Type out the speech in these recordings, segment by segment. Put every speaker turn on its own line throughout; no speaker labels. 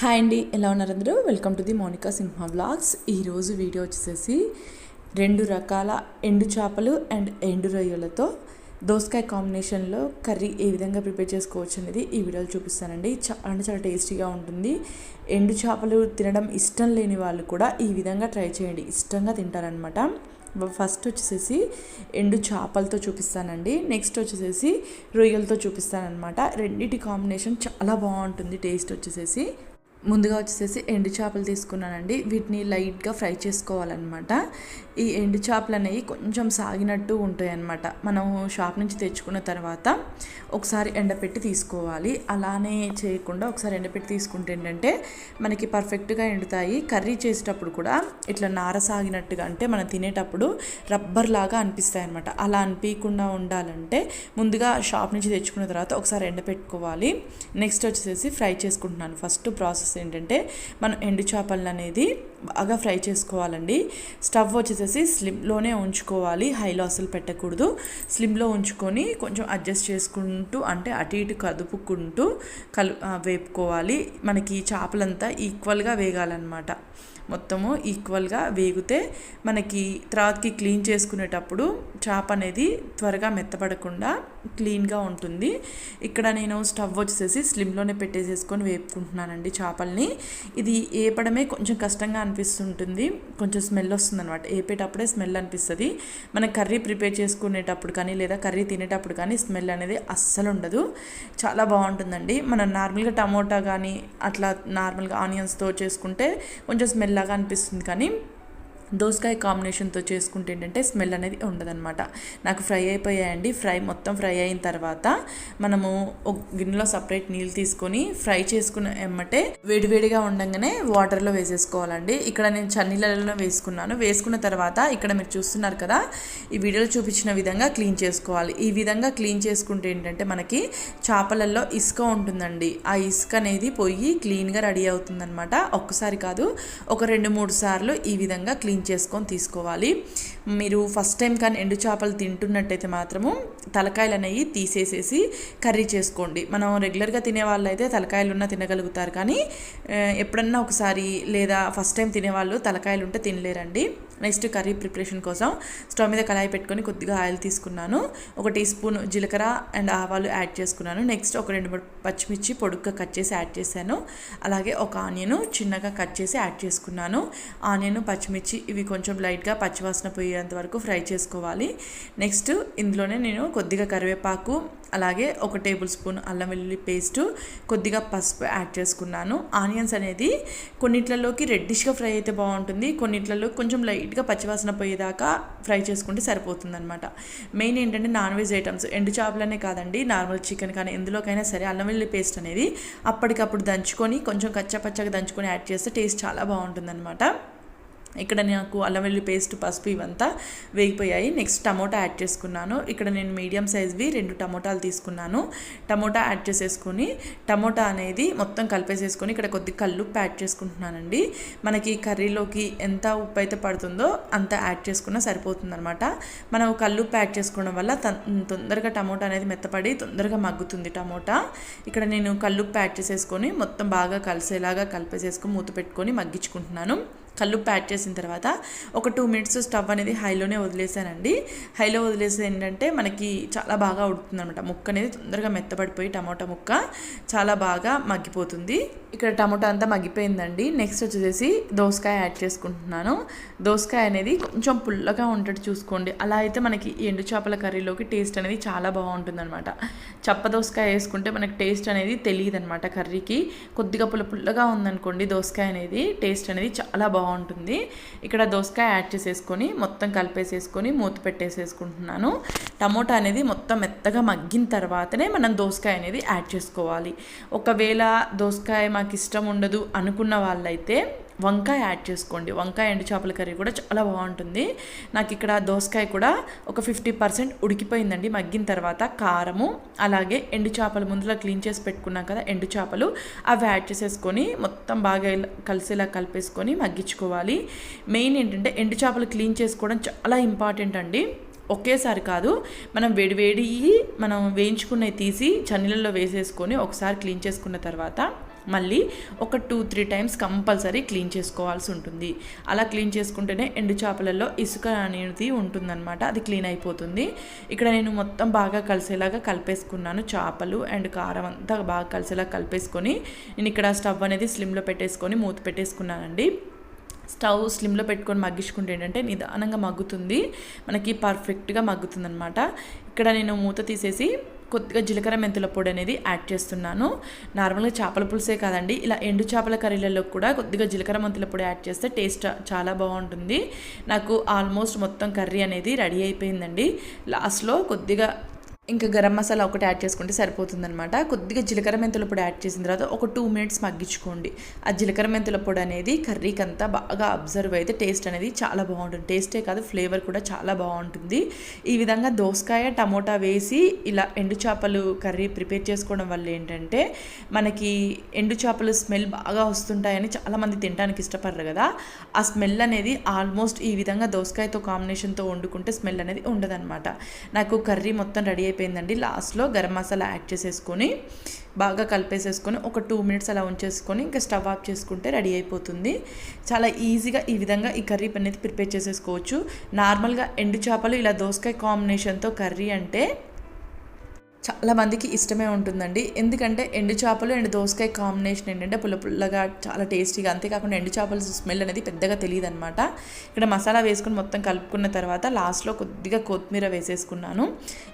Hi అండి ఎలా ఉన్నారు అందరూ? Welcome to the Monika Simha vlogs ఈరోజు వీడియో వచ్చేసేసి రెండు రకాల ఎండు చేపలు అండ్ ఎండు రొయ్యలతో దోసకాయ కాంబినేషన్లో కర్రీ ఏ విధంగా ప్రిపేర్ చేసుకోవచ్చు అనేది ఈ వీడియోలో చూపిస్తానండి. చాలా అంటే చాలా టేస్టీగా ఉంటుంది. ఎండు చేపలు తినడం ఇష్టం లేని వాళ్ళు కూడా ఈ విధంగా ట్రై చేయండి. ఇష్టంగా తింటారనమాట ఫస్ట్ వచ్చేసేసి ఎండు చేపలతో చూపిస్తానండి. నెక్స్ట్ వచ్చేసేసి రొయ్యలతో చూపిస్తానమాట రెండింటి కాంబినేషన్ చాలా బాగుంటుంది టేస్ట్ వచ్చేసేసి. ముందుగా వచ్చేసి ఎండు చేపలు తీసుకున్నానండి. వీటిని లైట్గా ఫ్రై చేసుకోవాలన్నమాట. ఈ ఎండు చేపలు అనేవి కొంచెం సాగినట్టు ఉంటాయి అన్నమాట మనం షాప్ నుంచి తెచ్చుకున్న తర్వాత ఒకసారి ఎండపెట్టి తీసుకోవాలి. అలానే చేయకుండా ఒకసారి ఎండపెట్టి తీసుకుంటే ఏంటంటే మనకి పర్ఫెక్ట్గా ఎండుతాయి. కర్రీ చేసేటప్పుడు కూడా ఇట్లా నార సాగినట్టుగా అంటే మనం తినేటప్పుడు రబ్బర్ లాగా అనిపిస్తాయి అనమాట అలా అనిపించకుండా ఉండాలంటే ముందుగా షాప్ నుంచి తెచ్చుకున్న తర్వాత ఒకసారి ఎండపెట్టుకోవాలి. నెక్స్ట్ వచ్చేసి ఫ్రై చేసుకుంటున్నాను. ఫస్ట్ ప్రాసెస్ ఏంటంటే మనం ఎండు చేపలను అనేది బాగా ఫ్రై చేసుకోవాలండి. స్టవ్ వచ్చేసేసి స్లిమ్లోనే ఉంచుకోవాలి. హైలో అసలు పెట్టకూడదు. స్లిమ్లో ఉంచుకొని కొంచెం అడ్జస్ట్ చేసుకుంటూ అంటే అటు ఇటు కదుపుకుంటూ కలు వేపుకోవాలి. మనకి చేపలంతా ఈక్వల్గా వేగాలన్నమాట. మొత్తము ఈక్వల్గా వేగితే మనకి తర్వాతకి క్లీన్ చేసుకునేటప్పుడు చేప అనేది త్వరగా మెత్తపడకుండా క్లీన్గా ఉంటుంది. ఇక్కడ నేను స్టవ్ వచ్చేసి స్లిమ్లోనే పెట్టేసేసుకొని వేపుకుంటున్నానండి చేపల్ని. ఇది ఏపడమే కొంచెం కష్టంగా అనిపిస్తుంటుంది. కొంచెం స్మెల్ వస్తుంది అనమాట ఏపేటప్పుడే స్మెల్ అనిపిస్తుంది. మనం కర్రీ ప్రిపేర్ చేసుకునేటప్పుడు కానీ లేదా కర్రీ తినేటప్పుడు కానీ స్మెల్ అనేది అస్సలు ఉండదు. చాలా బాగుంటుందండి. మనం నార్మల్గా టమోటా కానీ అట్లా నార్మల్గా ఆనియన్స్తో చేసుకుంటే కొంచెం స్మెల్ లాగా అనిపిస్తుంది కానీ దోసకాయ కాంబినేషన్తో చేసుకుంటే ఏంటంటే స్మెల్ అనేది ఉండదన్నమాట. నాకు ఫ్రై అయిపోయాయండి. ఫ్రై మొత్తం ఫ్రై అయిన తర్వాత మనము ఒక గిన్నెలో సపరేట్ నీళ్ళు తీసుకొని ఫ్రై చేసుకున్న ఎమ్మటే వేడివేడిగా ఉండగానే వాటర్లో వేసేసుకోవాలండి. ఇక్కడ నేను చన్నీళ్ళలో వేసుకున్నాను. వేసుకున్న తర్వాత ఇక్కడ మీరు చూస్తున్నారు కదా ఈ వీడియోలో చూపించిన విధంగా క్లీన్ చేసుకోవాలి. ఈ విధంగా క్లీన్ చేసుకుంటే ఏంటంటే మనకి చేపలలో ఇసుక ఉంటుందండి. ఆ ఇసుక అనేది పోయి క్లీన్గా రెడీ అవుతుందన్నమాట. ఒక్కసారి కాదు ఒక రెండు మూడు సార్లు ఈ విధంగా క్లీన్ క్లీన్ చేసుకొని తీసుకోవాలి. మీరు ఫస్ట్ టైం కానీ ఎండు చేపలు తింటున్నట్టయితే మాత్రము తలకాయలు అనేవి తీసేసేసి కర్రీ చేసుకోండి. మనం రెగ్యులర్గా తినే వాళ్ళు అయితే తలకాయలు ఉన్నా తినగలుగుతారు కానీ ఎప్పుడన్నా ఒకసారి లేదా ఫస్ట్ టైం తినేవాళ్ళు తలకాయలు ఉంటే తినలేరండి. నెక్స్ట్ కర్రీ ప్రిపరేషన్ కోసం స్టవ్ మీద కళాయి పెట్టుకొని కొద్దిగా ఆయిల్ తీసుకున్నాను. ఒక టీ స్పూన్ జీలకర్ర అండ్ ఆవాలు యాడ్ చేసుకున్నాను. నెక్స్ట్ ఒక రెండు మూడు పచ్చిమిర్చి పొడుగ్గా కట్ చేసి యాడ్ చేశాను. అలాగే ఒక ఆనియన్ చిన్నగా కట్ చేసి యాడ్ చేసుకున్నాను. ఆనియన్ పచ్చిమిర్చి ఇవి కొంచెం లైట్గా పచ్చివాసన పోయేంత వరకు ఫ్రై చేసుకోవాలి. నెక్స్ట్ ఇందులోనే నేను కొద్దిగా కరివేపాకు అలాగే ఒక టేబుల్ స్పూన్ అల్లం వెల్లుల్లి పేస్టు కొద్దిగా పసుపు యాడ్ చేసుకున్నాను. ఆనియన్స్ అనేది కొన్నిట్లలోకి రెడ్డిష్గా ఫ్రై అయితే బాగుంటుంది. కొన్నిట్లలో కొంచెం లైట్గా పచ్చివాసన పోయేదాకా ఫ్రై చేసుకుంటే సరిపోతుందనమాట మెయిన్ ఏంటంటే నాన్ వెజ్ ఐటమ్స్. ఎండు చేపలనే కాదండి నార్మల్ చికెన్ కానీ ఎందులోకైనా సరే అల్లం వెల్లుల్లి పేస్ట్ అనేది అప్పటికప్పుడు దంచుకొని కొంచెం కచ్చపచ్చగా దంచుకొని యాడ్ చేస్తే టేస్ట్ చాలా బాగుంటుంది అనమాట ఇక్కడ నాకు అల్లం పేస్ట్ పసుపు ఇవంతా వేగిపోయాయి. నెక్స్ట్ టమోటా యాడ్ చేసుకున్నాను. ఇక్కడ నేను మీడియం సైజ్వి రెండు టమోటాలు తీసుకున్నాను. టమోటా యాడ్ చేసేసుకొని టమోటా అనేది మొత్తం కలిపేసేసుకొని ఇక్కడ కొద్ది కల్లుప్పు యాడ్ చేసుకుంటున్నానండి. మనకి కర్రీలోకి ఎంత ఉప్పు అయితే పడుతుందో అంత యాడ్ చేసుకున్నా సరిపోతుందనమాట మనం కల్లుప్పు యాడ్ చేసుకోవడం వల్ల తొందరగా టమోటా అనేది మెత్తపడి తొందరగా మగ్గుతుంది టమోటా. ఇక్కడ నేను కల్లుప్పు యాడ్ చేసేసుకొని మొత్తం బాగా కలిసేలాగా కలిపేసేసుకొని మూత పెట్టుకొని మగ్గించుకుంటున్నాను. కల్లుప్పు యాడ్ చేసిన తర్వాత ఒక టూ మినిట్స్ స్టవ్ అనేది హైలోనే వదిలేసానండి హైలో వదిలేసి ఏంటంటే మనకి చాలా బాగా ఉడుతుంది అనమాట ముక్క అనేది తొందరగా మెత్తపడిపోయి టమాటా ముక్క చాలా బాగా మగ్గిపోతుంది. ఇక్కడ టమాటా అంతా మగ్గిపోయిందండి. నెక్స్ట్ వచ్చేసి దోసకాయ యాడ్ చేసుకుంటున్నాను. దోసకాయ అనేది కొంచెం పుల్లగా ఉండేట్టు చూసుకోండి. అలా అయితే మనకి ఎండు చేపల కర్రీలోకి టేస్ట్ అనేది చాలా బాగుంటుంది అనమాట చప్ప దోసకాయ వేసుకుంటే మనకి టేస్ట్ అనేది తెలియదు అనమాట కర్రీకి. కొద్దిగా పుల్ల పుల్లగా ఉందనుకోండి దోసకాయ అనేది టేస్ట్ అనేది చాలా బాగుంటుంది. బాగుంటుంది. ఇక్కడ దోసకాయ యాడ్ చేసేసుకొని మొత్తం కలిపేసేసుకొని మూత పెట్టేసేసుకుంటున్నాను. టమోటా అనేది మొత్తం మెత్తగా మగ్గిన తర్వాతనే మనం దోసకాయ అనేది యాడ్ చేసుకోవాలి. ఒకవేళ దోసకాయ మాకు ఇష్టం ఉండదు అనుకున్న వాళ్ళైతే వంకాయ యాడ్ చేసుకోండి. వంకాయ ఎండు చేపల కర్రీ కూడా చాలా బాగుంటుంది. నాకు ఇక్కడ దోసకాయ కూడా ఒక ఫిఫ్టీ పర్సెంట్ ఉడికిపోయిందండి. మగ్గిన తర్వాత కారము అలాగే ఎండు చేపలు ముందులో క్లీన్ చేసి పెట్టుకున్నాం కదా ఎండు చేపలు అవి యాడ్ చేసేసుకొని మొత్తం బాగా కలిసేలా కలిపేసుకొని మగ్గించుకోవాలి. మెయిన్ ఏంటంటే ఎండు చేపలు క్లీన్ చేసుకోవడం చాలా ఇంపార్టెంట్ అండి. ఒకేసారి కాదు మనం వేడివేడి మనం వేయించుకున్నవి తీసి చన్నీళ్ళలో వేసేసుకొని ఒకసారి క్లీన్ చేసుకున్న తర్వాత మళ్ళీ ఒక two three times compulsory clean చేసుకోవాల్సి ఉంటుంది. అలా క్లీన్ చేసుకుంటేనే ఎండు చేపలలో ఇసుక అనేది ఉంటుందన్నమాట. అది క్లీన్ అయిపోతుంది. ఇక్కడ నేను మొత్తం బాగా కలిసేలాగా కలిపేసుకున్నాను చేపలు అండ్ కారం అంతా బాగా కలిసేలా కలిపేసుకొని నేను ఇక్కడ స్టవ్ అనేది స్లిమ్లో పెట్టేసుకొని మూత పెట్టేసుకున్నానండి. స్టవ్ స్లిమ్లో పెట్టుకొని మగ్గించుకుంటే ఏంటంటే నిదానంగా మగ్గుతుంది. మనకి పర్ఫెక్ట్గా మగ్గుతుంది అనమాట ఇక్కడ నేను మూత తీసేసి కొద్దిగా జీలకర్ర మెంతుల పొడి అనేది యాడ్ చేస్తున్నాను. నార్మల్గా చేపల పులుసే కాదండి. ఇలా ఎండు చేపల కర్రీలలో కూడా కొద్దిగా జీలకర్ర మెంతుల పొడి యాడ్ చేస్తే టేస్ట్ చాలా బాగుంటుంది. నాకు ఆల్మోస్ట్ మొత్తం కర్రీ అనేది రెడీ అయిపోయిందండి. లాస్ట్లో కొద్దిగా ఇంకా గరం మసాలా ఒకటి యాడ్ చేసుకుంటే సరిపోతుందనమాట కొద్దిగా జీలకర్ర మెంతుల పొడి యాడ్ చేసిన తర్వాత ఒక టూ మినిట్స్ మగ్గించుకోండి. ఆ జీలకర్ర మెంతుల పొడి అనేది కర్రీకి అంతా బాగా అబ్జర్వ్ అయితే టేస్ట్ అనేది చాలా బాగుంటుంది. టేస్టే కాదు ఫ్లేవర్ కూడా చాలా బాగుంటుంది. ఈ విధంగా దోసకాయ టమోటా వేసి ఇలా ఎండు చేపలు కర్రీ ప్రిపేర్ చేసుకోవడం వల్ల ఏంటంటే మనకి ఎండు చేపలు స్మెల్ బాగా వస్తుంటాయని చాలామంది తినడానికి ఇష్టపడరు కదా. ఆ స్మెల్ అనేది ఆల్మోస్ట్ ఈ విధంగా దోసకాయతో కాంబినేషన్తో వండుకుంటే స్మెల్ అనేది ఉండదన్నమాట. నాకు కర్రీ మొత్తం రెడీ అయిపోయిందండి. లాస్ట్లో గరం మసాలా యాడ్ చేసేసుకొని బాగా కలిపేసేసుకొని ఒక టూ మినిట్స్ అలా ఉంచేసుకొని ఇంకా స్టవ్ ఆఫ్ చేసుకుంటే రెడీ అయిపోతుంది. చాలా ఈజీగా ఈ విధంగా ఈ కర్రీ అనేది ప్రిపేర్ చేసేసుకోవచ్చు. నార్మల్గా ఎండు చేపలు ఇలా దోసకాయ కాంబినేషన్తో కర్రీ అంటే చాలా మందికి ఇష్టమే ఉంటుందండి. ఎందుకంటే ఎండు చేపలు అండ్ దోసకాయ కాంబినేషన్ ఏంటంటే పుల్ల పుల్లగా చాలా టేస్టీగా అంతేకాకుండా ఎండు చేపల స్మెల్ అనేది పెద్దగా తెలియదు అనమాట ఇక్కడ మసాలా వేసుకుని మొత్తం కలుపుకున్న తర్వాత లాస్ట్లో కొద్దిగా కొత్తిమీర వేసేసుకున్నాను.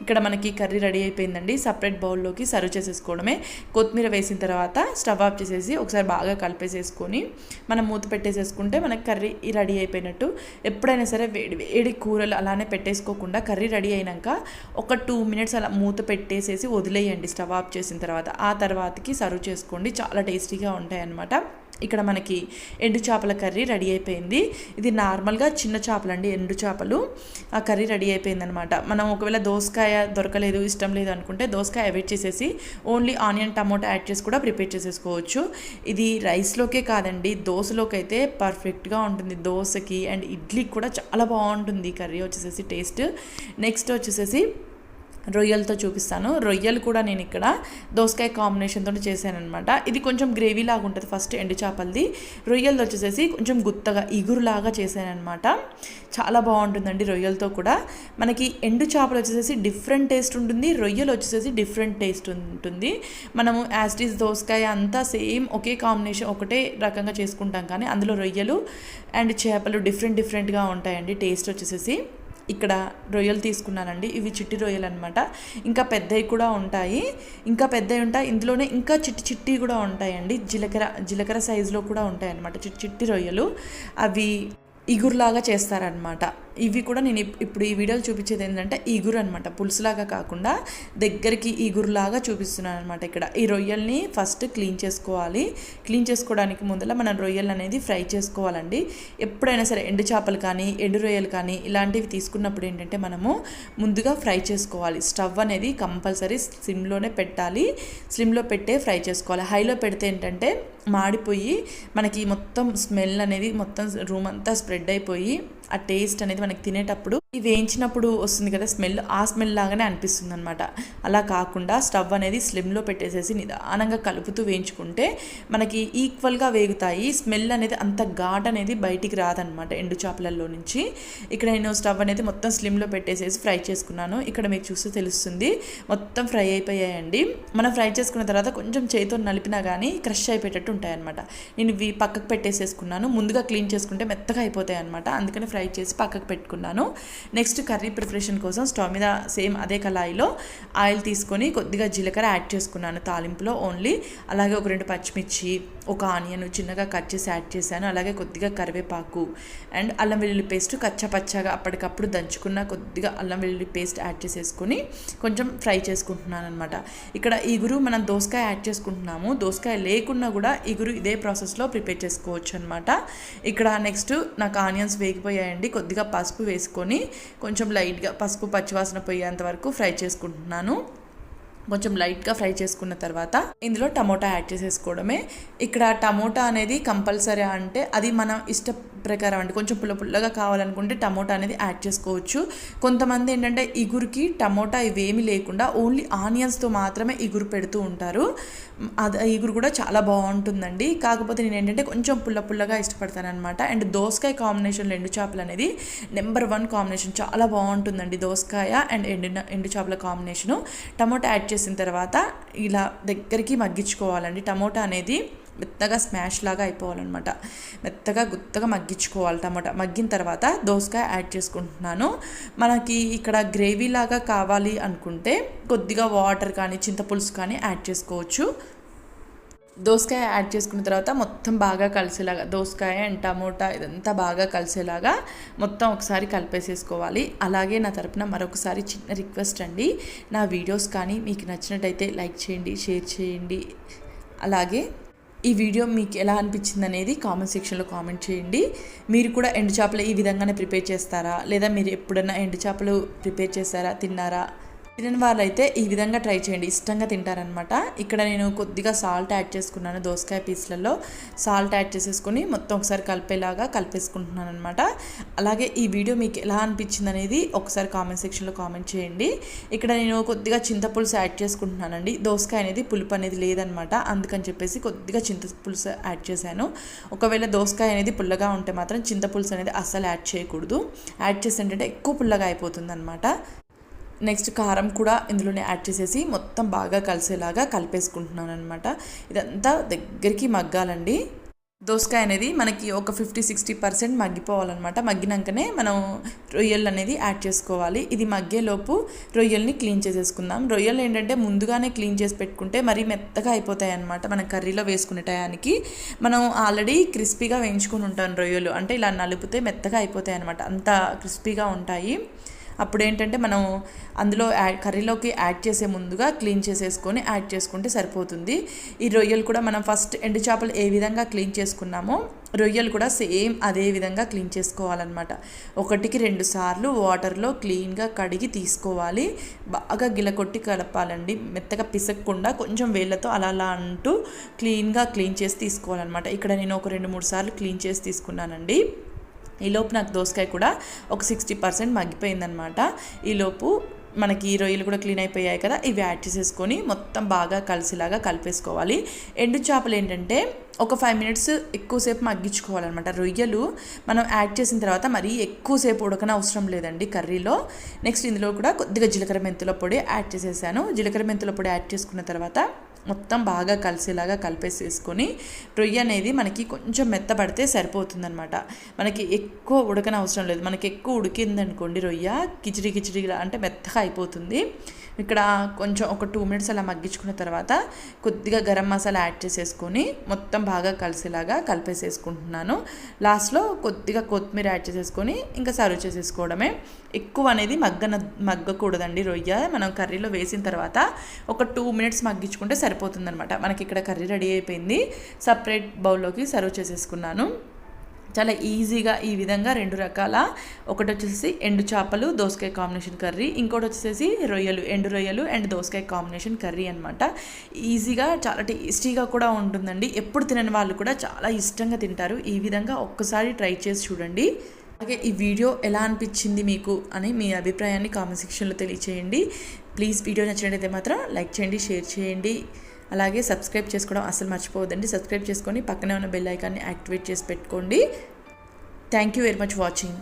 ఇక్కడ మనకి కర్రీ రెడీ అయిపోయిందండి. సపరేట్ బౌల్లోకి సర్వ్ చేసేసుకోవడమే. కొత్తిమీర వేసిన తర్వాత స్టవ్ ఆఫ్ చేసేసి ఒకసారి బాగా కలిపేసేసుకొని మనం మూత పెట్టేసేసుకుంటే మనకి కర్రీ రెడీ అయిపోయినట్టు. ఎప్పుడైనా సరే వేడి వేడి కూరలు అలానే పెట్టేసుకోకుండా కర్రీ రెడీ అయినాక ఒక టూ మినిట్స్ అలా మూత పెట్టే వేసేసి వదిలేయండి స్టవ్ ఆఫ్ చేసిన తర్వాత. ఆ తర్వాతకి సర్వ్ చేసుకోండి. చాలా టేస్టీగా ఉంటాయి అన్నమాట ఇక్కడ మనకి ఎండు చేపల కర్రీ రెడీ అయిపోయింది. ఇది నార్మల్గా చిన్న చేపలు అండి ఎండు చేపలు. ఆ కర్రీ రెడీ అయిపోయింది అనమాట మనం ఒకవేళ దోసకాయ దొరకలేదు ఇష్టం లేదు అనుకుంటే దోసకాయ అవాయిడ్ చేసేసి ఓన్లీ ఆనియన్ టమోటా యాడ్ చేసి కూడా ప్రిపేర్ చేసేసుకోవచ్చు. ఇది రైస్లోకే కాదండి దోశలోకి అయితే పర్ఫెక్ట్గా ఉంటుంది. దోశకి అండ్ ఇడ్లీకి కూడా చాలా బాగుంటుంది కర్రీ. వచ్చేసేసి టేస్ట్. నెక్స్ట్ వచ్చేసేసి రొయ్యలతో చూపిస్తాను. రొయ్యలు కూడా నేను ఇక్కడ దోసకాయ కాంబినేషన్తో చేశానమాట ఇది కొంచెం గ్రేవీ లాగా ఉంటుంది ఫస్ట్ ఎండు చేపలది. రొయ్యలతో వచ్చేసేసి కొంచెం గుత్తగా ఇగురులాగా చేశానమాట చాలా బాగుంటుందండి రొయ్యలతో కూడా. మనకి ఎండు చేపలు వచ్చేసేసి డిఫరెంట్ టేస్ట్ ఉంటుంది రొయ్యలు వచ్చేసేసి డిఫరెంట్ టేస్ట్ ఉంటుంది. మనము యాస్టీస్ దోసకాయ అంతా సేమ్ ఒకే కాంబినేషన్ ఒకటే రకంగా చేసుకుంటాం కానీ అందులో రొయ్యలు అండ్ చేపలు డిఫరెంట్ డిఫరెంట్గా ఉంటాయండి టేస్ట్ వచ్చేసేసి. ఇక్కడ రొయ్యలు తీసుకున్నానండి. ఇవి చిట్టి రొయ్యలు అనమాట ఇంకా పెద్దవి కూడా ఉంటాయి. ఇంకా పెద్దవి ఉంటాయి. ఇందులోనే ఇంకా చిట్టి చిట్టి కూడా ఉంటాయండి. జీలకర్ర జీలకర్ర సైజులో కూడా ఉంటాయి అనమాట చిట్టి చిట్టి రొయ్యలు. అవి ఇగురులాగా చేస్తారనమాట ఇవి కూడా నేను ఇప్పుడు ఈ వీడియోలో చూపించేది ఏంటంటే ఈగురు అనమాట పులుసులాగా కాకుండా దగ్గరికి ఈగురులాగా చూపిస్తున్నాను అనమాట ఇక్కడ. ఈ రొయ్యల్ని ఫస్ట్ క్లీన్ చేసుకోవాలి. క్లీన్ చేసుకోవడానికి ముందర మనం రొయ్యలు అనేది ఫ్రై చేసుకోవాలండి. ఎప్పుడైనా సరే ఎండు చేపలు కానీ ఎండు రొయ్యలు కానీ ఇలాంటివి తీసుకున్నప్పుడు ఏంటంటే మనము ముందుగా ఫ్రై చేసుకోవాలి. స్టవ్ అనేది కంపల్సరీ స్లిమ్లోనే పెట్టాలి. స్లిమ్లో పెట్టే ఫ్రై చేసుకోవాలి. హైలో పెడితే ఏంటంటే మాడిపోయి మనకి మొత్తం స్మెల్ అనేది మొత్తం రూమ్ అంతా స్ప్రెడ్ అయిపోయి ఆ టేస్ట్ అనేది మనకి తినేటప్పుడు ఇవి వేయించినప్పుడు వస్తుంది కదా స్మెల్ ఆ స్మెల్ లాగానే అనిపిస్తుంది అనమాట అలా కాకుండా స్టవ్ అనేది స్లిమ్లో పెట్టేసేసి నిదానంగా కలుపుతూ వేయించుకుంటే మనకి ఈక్వల్గా వేగుతాయి. స్మెల్ అనేది అంత ఘాట్ అనేది బయటికి రాదనమాట ఎండు చేపలలో నుంచి. ఇక్కడ నేను స్టవ్ అనేది మొత్తం స్లిమ్లో పెట్టేసేసి ఫ్రై చేసుకున్నాను. ఇక్కడ మీకు చూస్తే తెలుస్తుంది. మొత్తం ఫ్రై అయిపోయాయండి. మనం ఫ్రై చేసుకున్న తర్వాత కొంచెం చేతితో నలిపినా కానీ క్రష్ అయిపోయేటట్టు ఉంటాయి అనమాట నేను ఇవి పక్కకు పెట్టేసేసుకున్నాను. ముందుగా క్లీన్ చేసుకుంటే మెత్తగా అయిపోతాయి అనమాట అందుకని ఫ్రై ఫ్రై చేసి పక్కకు పెట్టుకున్నాను. నెక్స్ట్ కర్రీ ప్రిపరేషన్ కోసం స్టవ్ మీద సేమ్ అదే కళాయిలో ఆయిల్ తీసుకొని కొద్దిగా జీలకర్ర యాడ్ చేసుకున్నాను తాలింపులో ఓన్లీ అలాగే ఒక రెండు పచ్చిమిర్చి ఒక ఆనియన్ చిన్నగా కట్ చేసి యాడ్ చేశాను. అలాగే కొద్దిగా కరివేపాకు అండ్ అల్లం వెల్లుల్లి పేస్ట్ కచ్చపచ్చగా అప్పటికప్పుడు దంచుకున్న కొద్దిగా అల్లం వెల్లుల్లి పేస్ట్ యాడ్ చేసేసుకొని కొంచెం ఫ్రై చేసుకుంటున్నాను అనమాట ఇక్కడ ఈగురు మనం దోసకాయ యాడ్ చేసుకుంటున్నాము. దోసకాయ లేకున్నా కూడా ఇగురు ఇదే ప్రాసెస్లో ప్రిపేర్ చేసుకోవచ్చు అనమాట ఇక్కడ నెక్స్ట్ నాకు ఆనియన్స్ వేగిపోయాయండి కొద్దిగా పసుపు వేసుకొని కొంచెం లైట్గా పసుపు పచ్చివాసన పోయేంత వరకు ఫ్రై చేసుకుంటున్నాను. కొంచెం లైట్గా ఫ్రై చేసుకున్న తర్వాత ఇందులో టమోటా యాడ్ చేసేసుకోవడమే. ఇక్కడ టమోటా అనేది కంపల్సరీ అంటే అది మన ఇష్ట ప్రకారం అండి. కొంచెం పుల్ల పుల్లగా కావాలనుకుంటే టమోటా అనేది యాడ్ చేసుకోవచ్చు. కొంతమంది ఏంటంటే ఇగురికి టమోటా ఇవేమీ లేకుండా ఓన్లీ ఆనియన్స్తో మాత్రమే ఇగురు పెడుతూ ఉంటారు. అది ఇగురు కూడా చాలా బాగుంటుందండి. కాకపోతే నేను ఏంటంటే కొంచెం పుల్ల పుల్లగా ఇష్టపడతాను అనమాట అండ్ దోసకాయ కాంబినేషన్లో ఎండు చేపలు అనేది నెంబర్ వన్ కాంబినేషన్ చాలా బాగుంటుందండి దోసకాయ అండ్ ఎండు ఎండు చేపల కాంబినేషను. టమోటా యాడ్ చేసిన తర్వాత ఇలా దగ్గరికి మగ్గించుకోవాలండి. టమోటా అనేది మెత్తగా స్మాష్ లాగా అయిపోవాలన్నమాట. మెత్తగా గుత్తగా మగ్గించుకోవాలి టమాటా. మగ్గిన తర్వాత దోసకాయ యాడ్ చేసుకుంటున్నాను. మనకి ఇక్కడ గ్రేవీ లాగా కావాలి అనుకుంటే కొద్దిగా వాటర్ కానీ చింతపులుసు కానీ యాడ్ చేసుకోవచ్చు. దోసకాయ యాడ్ చేసుకున్న తర్వాత మొత్తం బాగా కలిసేలాగా దోసకాయ అండ్ టమోటా ఇదంతా బాగా కలిసేలాగా మొత్తం ఒకసారి కలిపేసేసుకోవాలి. అలాగే నా తరపున మరొకసారి చిన్న రిక్వెస్ట్ అండి నా వీడియోస్ కానీ మీకు నచ్చినట్టయితే లైక్ చేయండి షేర్ చేయండి. అలాగే ఈ వీడియో మీకు ఎలా అనిపించింది అనేది కామెంట్ సెక్షన్లో కామెంట్ చేయండి. మీరు కూడా ఎండు చేపలు ఈ విధంగానే ప్రిపేర్ చేస్తారా? లేదా మీరు ఎప్పుడైనా ఎండు చేపలు ప్రిపేర్ చేస్తారా? తిన్నారా? తినని వాళ్ళైతే ఈ విధంగా ట్రై చేయండి. ఇష్టంగా తింటారనమాట ఇక్కడ నేను కొద్దిగా సాల్ట్ యాడ్ చేసుకున్నాను దోసకాయ పీస్లలో. సాల్ట్ యాడ్ చేసేసుకొని మొత్తం ఒకసారి కలిపేలాగా కలిపేసుకుంటున్నాను అనమాట అలాగే ఈ వీడియో మీకు ఎలా అనిపించింది అనేది ఒకసారి కామెంట్ సెక్షన్లో కామెంట్ చేయండి. ఇక్కడ నేను కొద్దిగా చింతపులుసు యాడ్ చేసుకుంటున్నానండి. దోసకాయ అనేది పులుపు అనేది లేదనమాట అందుకని చెప్పేసి కొద్దిగా చింతపులుసు యాడ్ చేశాను. ఒకవేళ దోసకాయ అనేది పుల్లగా ఉంటే మాత్రం చింతపులుసు అనేది అస్సలు యాడ్ చేయకూడదు. యాడ్ చేసి ఏంటంటే ఎక్కువ పుల్లగా అయిపోతుంది అనమాట నెక్స్ట్ కారం కూడా ఇందులోనే యాడ్ చేసేసి మొత్తం బాగా కలిసేలాగా కలిపేసుకుంటున్నాను అనమాట ఇదంతా దగ్గరికి మగ్గాలండి. దోసకాయ అనేది మనకి ఒక ఫిఫ్టీ సిక్స్టీ పర్సెంట్ మగ్గిపోవాలన్నమాట. మగ్గినాకనే మనం రొయ్యలు అనేది యాడ్ చేసుకోవాలి. ఇది మగ్గేలోపు రొయ్యల్ని క్లీన్ చేసేసుకుందాం. రొయ్యలు ఏంటంటే ముందుగానే క్లీన్ చేసి పెట్టుకుంటే మరీ మెత్తగా అయిపోతాయి అనమాట మన కర్రీలో వేసుకునే టయానికి. మనం ఆల్రెడీ క్రిస్పీగా వేయించుకుని ఉంటాం రొయ్యలు. అంటే ఇలా నలిపితే మెత్తగా అయిపోతాయి అనమాట అంత క్రిస్పీగా ఉంటాయి. అప్పుడు ఏంటంటే మనం అందులో యాడ్ కర్రీలోకి యాడ్ చేసే ముందుగా క్లీన్ చేసేసుకొని యాడ్ చేసుకుంటే సరిపోతుంది. ఈ రొయ్యలు కూడా మనం ఫస్ట్ ఎండు చేపలు ఏ విధంగా క్లీన్ చేసుకున్నామో రొయ్యలు కూడా సేమ్ అదే విధంగా క్లీన్ చేసుకోవాలన్నమాట. ఒకటికి రెండు సార్లు వాటర్లో క్లీన్గా కడిగి తీసుకోవాలి. బాగా గిలకొట్టి కలపాలండి. మెత్తగా పిసకకుండా కొంచెం వేళ్ళతో అలా అలా అంటూ క్లీన్గా క్లీన్ చేసి తీసుకోవాలన్నమాట. ఇక్కడ నేను ఒక రెండు మూడు సార్లు క్లీన్ చేసి తీసుకున్నానండి. ఈలోపు నాకు దోసకాయ కూడా ఒక సిక్స్టీ పర్సెంట్ మగ్గిపోయిందనమాట ఈలోపు మనకి ఈ రొయ్యలు కూడా క్లీన్ అయిపోయాయి కదా ఇవి యాడ్ చేసేసుకొని మొత్తం బాగా కలిసిలాగా కలిపేసుకోవాలి. ఎండు చేపలు ఏంటంటే ఒక ఫైవ్ మినిట్స్ ఎక్కువసేపు మగ్గించుకోవాలన్నమాట. రొయ్యలు మనం యాడ్ చేసిన తర్వాత మరీ ఎక్కువసేపు ఉడకన అవసరం లేదండి కర్రీలో. నెక్స్ట్ ఇందులో కూడా కొద్దిగా జీలకర్ర మెంతుల పొడి యాడ్ చేసేసాను. జీలకర్ర మెంతుల పొడి యాడ్ చేసుకున్న తర్వాత మొత్తం బాగా కలిసేలాగా కలిపేసేసుకొని రొయ్య అనేది మనకి కొంచెం మెత్తపడితే సరిపోతుందనమాట మనకి ఎక్కువ ఉడకన అవసరం లేదు. మనకి ఎక్కువ ఉడికిందనుకోండి రొయ్య కిచిడి కిచిడిగా అంటే మెత్తగా అయిపోతుంది. ఇక్కడ కొంచెం ఒక టూ మినిట్స్ అలా మగ్గించుకున్న తర్వాత కొద్దిగా గరం మసాలా యాడ్ చేసేసుకొని మొత్తం బాగా కలిసేలాగా కలిపేసేసుకుంటున్నాను. లాస్ట్లో కొద్దిగా కొత్తిమీర యాడ్ చేసేసుకొని ఇంకా సర్వ్ చేసేసుకోవడమే. ఎక్కువ అనేది మగ్గన మగ్గకూడదండి రొయ్య. మనం కర్రీలో వేసిన తర్వాత ఒక టూ మినిట్స్ మగ్గించుకుంటే సరిపోతుందనమాట మనకి ఇక్కడ కర్రీ రెడీ అయిపోయింది. సపరేట్ బౌల్లోకి సర్వ్ చేసేసుకున్నాను. చాలా ఈజీగా ఈ విధంగా రెండు రకాల ఒకటి వచ్చేసి ఎండు చేపలు దోసకాయ కాంబినేషన్ కర్రీ ఇంకోటి వచ్చేసి రొయ్యలు ఎండు రొయ్యలు అండ్ దోసకాయ కాంబినేషన్ కర్రీ అనమాట ఈజీగా చాలా టేస్టీగా కూడా ఉంటుందండి. ఎప్పుడు తినని వాళ్ళు కూడా చాలా ఇష్టంగా తింటారు. ఈ విధంగా ఒక్కసారి ట్రై చేసి చూడండి. అలాగే ఈ వీడియో ఎలా అనిపించింది మీకు అని మీ అభిప్రాయాన్ని కామెంట్ సెక్షన్లో తెలియచేయండి. ప్లీజ్ వీడియో నచ్చినట్టయితే మాత్రం లైక్ చేయండి షేర్ చేయండి. అలాగే సబ్స్క్రైబ్ చేసుకోవడం అసలు మర్చిపోవద్దండి. సబ్స్క్రైబ్ చేసుకొని పక్కనే ఉన్న బెల్ ఐకాన్ని యాక్టివేట్ చేసి పెట్టుకోండి. Thank you very much watching.